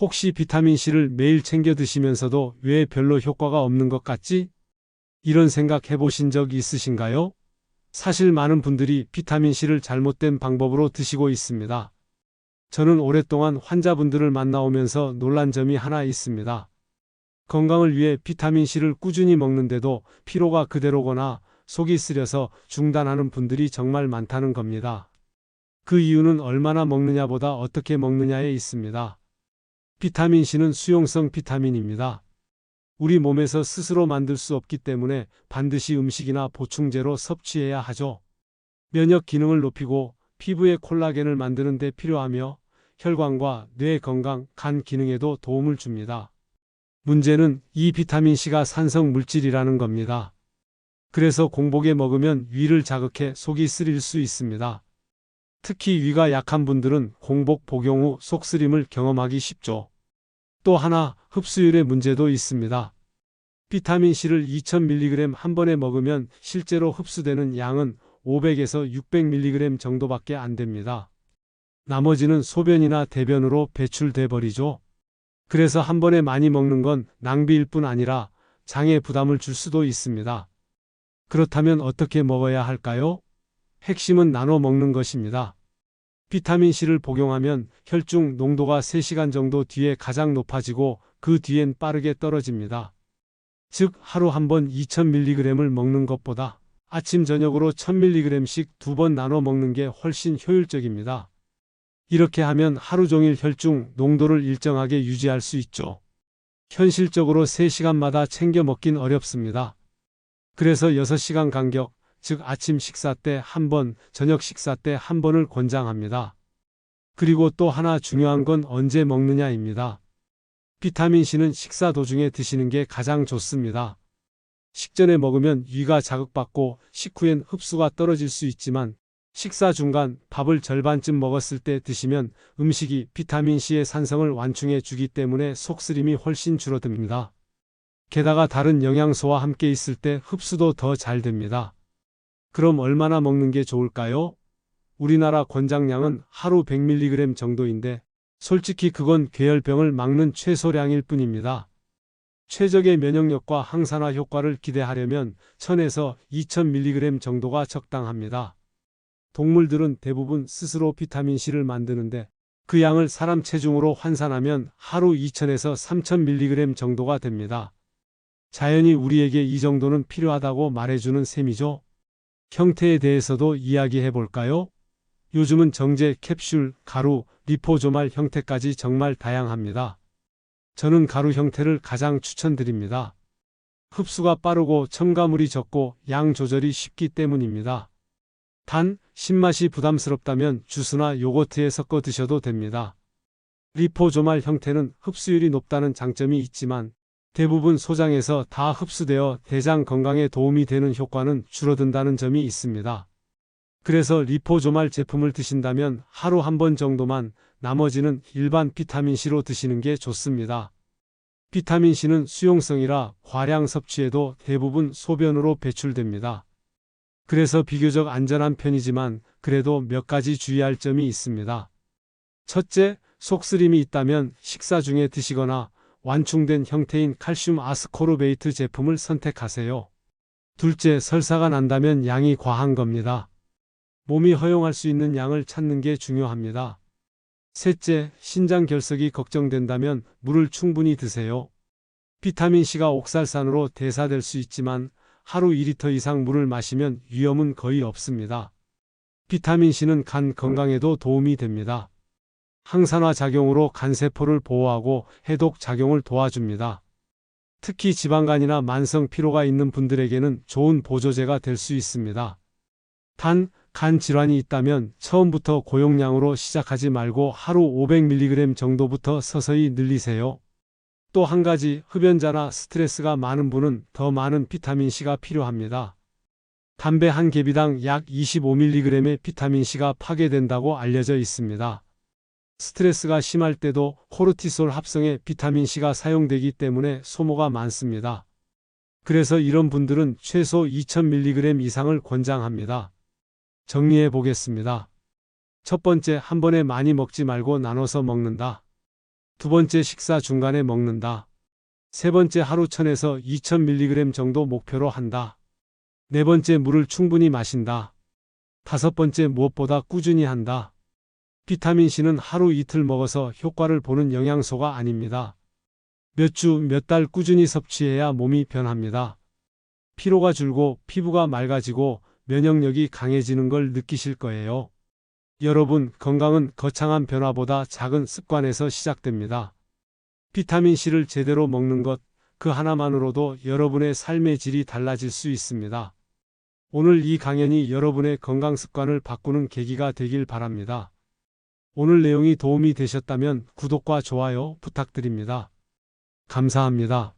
혹시 비타민C를 매일 챙겨 드시면서도 왜 별로 효과가 없는 것 같지? 이런 생각 해보신 적 있으신가요? 사실 많은 분들이 비타민C를 잘못된 방법으로 드시고 있습니다. 저는 오랫동안 환자분들을 만나오면서 놀란 점이 하나 있습니다. 건강을 위해 비타민C를 꾸준히 먹는데도 피로가 그대로거나 속이 쓰려서 중단하는 분들이 정말 많다는 겁니다. 그 이유는 얼마나 먹느냐보다 어떻게 먹느냐에 있습니다. 비타민C는 수용성 비타민입니다. 우리 몸에서 스스로 만들 수 없기 때문에 반드시 음식이나 보충제로 섭취해야 하죠. 면역 기능을 높이고 피부의 콜라겐을 만드는 데 필요하며 혈관과 뇌 건강, 간 기능에도 도움을 줍니다. 문제는 이 비타민C가 산성 물질이라는 겁니다. 그래서 공복에 먹으면 위를 자극해 속이 쓰릴 수 있습니다. 특히 위가 약한 분들은 공복 복용 후 속쓰림을 경험하기 쉽죠. 또 하나 흡수율의 문제도 있습니다. 비타민C를 2000mg 한 번에 먹으면 실제로 흡수되는 양은 500에서 600mg 정도밖에 안 됩니다. 나머지는 소변이나 대변으로 배출돼 버리죠. 그래서 한 번에 많이 먹는 건 낭비일 뿐 아니라 장에 부담을 줄 수도 있습니다. 그렇다면 어떻게 먹어야 할까요? 핵심은 나눠 먹는 것입니다. 비타민C를 복용하면 혈중 농도가 3시간 정도 뒤에 가장 높아지고 그 뒤엔 빠르게 떨어집니다. 즉, 하루 한 번 2000mg을 먹는 것보다 아침, 저녁으로 1000mg씩 두 번 나눠 먹는 게 훨씬 효율적입니다. 이렇게 하면 하루 종일 혈중 농도를 일정하게 유지할 수 있죠. 현실적으로 3시간마다 챙겨 먹긴 어렵습니다. 그래서 6시간 간격, 즉 아침 식사 때 한 번, 저녁 식사 때 한 번을 권장합니다. 그리고 또 하나 중요한 건 언제 먹느냐입니다. 비타민C는 식사 도중에 드시는 게 가장 좋습니다. 식전에 먹으면 위가 자극받고 식후엔 흡수가 떨어질 수 있지만 식사 중간 밥을 절반쯤 먹었을 때 드시면 음식이 비타민C의 산성을 완충해 주기 때문에 속쓰림이 훨씬 줄어듭니다. 게다가 다른 영양소와 함께 있을 때 흡수도 더 잘 됩니다. 그럼 얼마나 먹는 게 좋을까요? 우리나라 권장량은 하루 100mg 정도인데 솔직히 그건 괴혈병을 막는 최소량일 뿐입니다. 최적의 면역력과 항산화 효과를 기대하려면 1000에서 2000mg 정도가 적당합니다. 동물들은 대부분 스스로 비타민C를 만드는데 그 양을 사람 체중으로 환산하면 하루 2000에서 3000mg 정도가 됩니다. 자연이 우리에게 이 정도는 필요하다고 말해주는 셈이죠. 형태에 대해서도 이야기해 볼까요? 요즘은 정제, 캡슐, 가루, 리포조말 형태까지 정말 다양합니다. 저는 가루 형태를 가장 추천드립니다. 흡수가 빠르고 첨가물이 적고 양 조절이 쉽기 때문입니다. 단, 신맛이 부담스럽다면 주스나 요거트에 섞어 드셔도 됩니다. 리포조말 형태는 흡수율이 높다는 장점이 있지만 대부분 소장에서 다 흡수되어 대장 건강에 도움이 되는 효과는 줄어든다는 점이 있습니다. 그래서 리포조말 제품을 드신다면 하루 한 번 정도만 나머지는 일반 비타민C로 드시는 게 좋습니다. 비타민C는 수용성이라 과량 섭취에도 대부분 소변으로 배출됩니다. 그래서 비교적 안전한 편이지만 그래도 몇 가지 주의할 점이 있습니다. 첫째, 속쓰림이 있다면 식사 중에 드시거나 완충된 형태인 칼슘 아스코르베이트 제품을 선택하세요. 둘째, 설사가 난다면 양이 과한 겁니다. 몸이 허용할 수 있는 양을 찾는 게 중요합니다. 셋째, 신장 결석이 걱정된다면 물을 충분히 드세요. 비타민C가 옥살산으로 대사될 수 있지만 하루 2리터 이상 물을 마시면 위험은 거의 없습니다. 비타민C는 간 건강에도 도움이 됩니다. 항산화 작용으로 간세포를 보호하고 해독 작용을 도와줍니다. 특히 지방간이나 만성 피로가 있는 분들에게는 좋은 보조제가 될 수 있습니다. 단, 간 질환이 있다면 처음부터 고용량으로 시작하지 말고 하루 500mg 정도부터 서서히 늘리세요. 또 한 가지 흡연자나 스트레스가 많은 분은 더 많은 비타민C가 필요합니다. 담배 한 개비당 약 25mg의 비타민C가 파괴된다고 알려져 있습니다. 스트레스가 심할 때도 코르티솔 합성에 비타민C가 사용되기 때문에 소모가 많습니다. 그래서 이런 분들은 최소 2000mg 이상을 권장합니다. 정리해 보겠습니다. 첫 번째, 한 번에 많이 먹지 말고 나눠서 먹는다. 두 번째 식사 중간에 먹는다. 세 번째 하루 1000에서 2000mg 정도 목표로 한다. 네 번째 물을 충분히 마신다. 다섯 번째 무엇보다 꾸준히 한다. 비타민C는 하루 이틀 먹어서 효과를 보는 영양소가 아닙니다. 몇 주, 몇 달 꾸준히 섭취해야 몸이 변합니다. 피로가 줄고 피부가 맑아지고 면역력이 강해지는 걸 느끼실 거예요. 여러분, 건강은 거창한 변화보다 작은 습관에서 시작됩니다. 비타민C를 제대로 먹는 것, 그 하나만으로도 여러분의 삶의 질이 달라질 수 있습니다. 오늘 이 강연이 여러분의 건강 습관을 바꾸는 계기가 되길 바랍니다. 오늘 내용이 도움이 되셨다면 구독과 좋아요 부탁드립니다. 감사합니다.